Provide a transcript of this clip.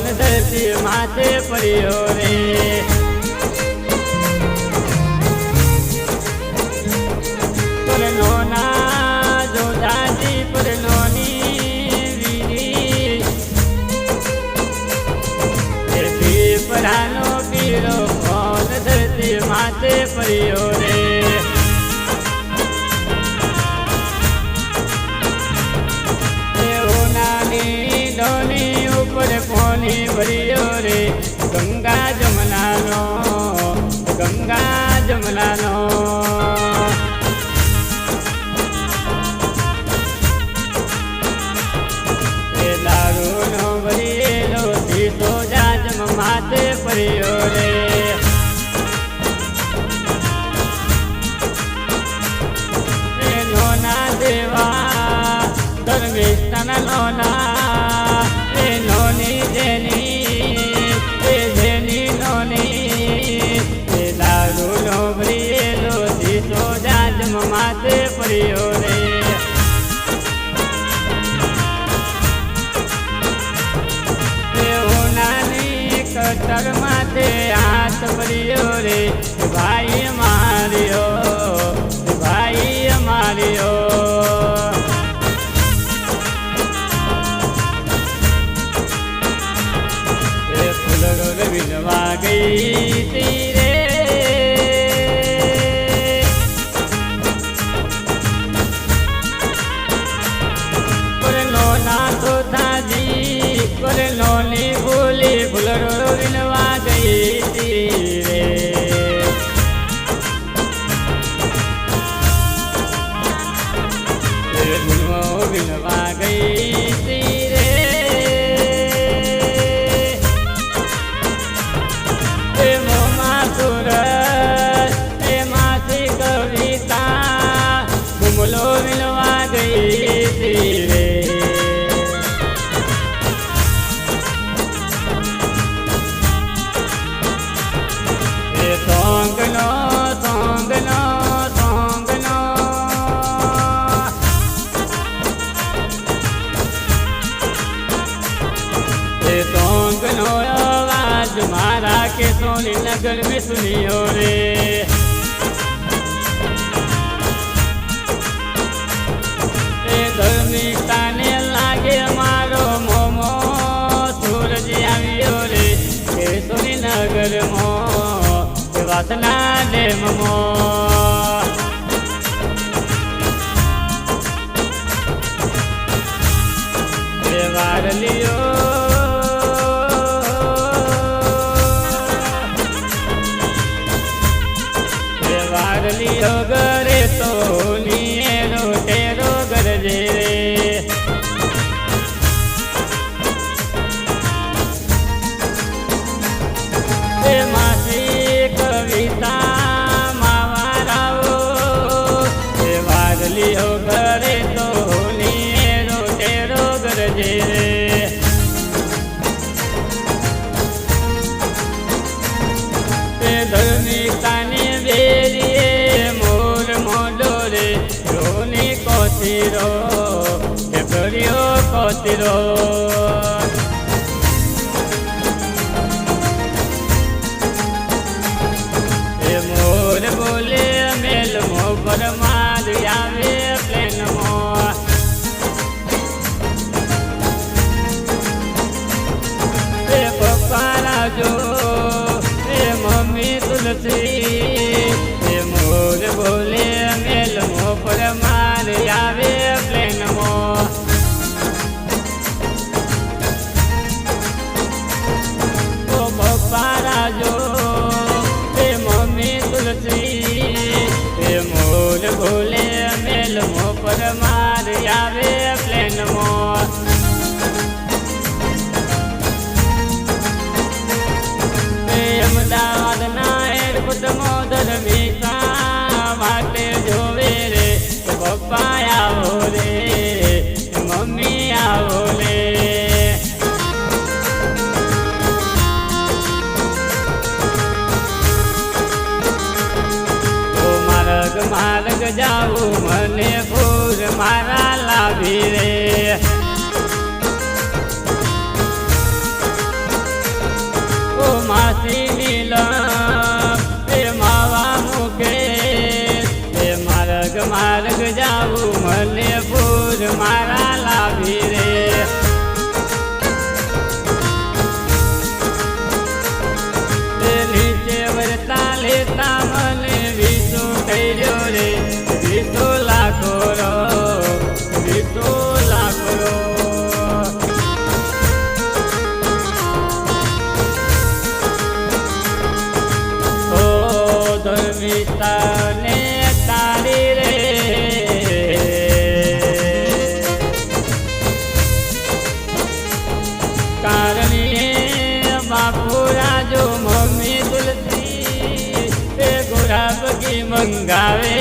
કોણ ધરતી માથે પડ્યો રે. ના પોની ભર્યો રે. ગંગા જમનાનો ગંગા જમનાનો એ દારૂનો ભરેલો સીધો જાજમ માથે પડ્યો રે. રે ભાઈ માર્યો ભાઈ માર્યો ફૂલડો વિનવા ગઈ તીરે કરલો નાથો થાજી કરલો ની ભૂલી ફૂલડો વિનવા સોની નગર મેં સુનિયો રે ધર્મી તાને લાગે મારો મોમો સૂરજ આવ્યો રે સોની નગર મો વાસના ડેમ મો વારલીઓ રોગરે તો નિયેરો ટેરો ગરજે રે. એ કોતીરો એ મોર બોલે મેલ મો પર માર આવે પ્લેન મો એ પપ્પા રાજો, એ મમ્મી તુલસી. માર્ગ જાવું મને પૂર મારા લાવી રે. ઓ માસી મિલન પિતાને તારી રે. કારણે બાપુ રાજો મમ્મી તુલસી એ ગુરાબ મંગાવે.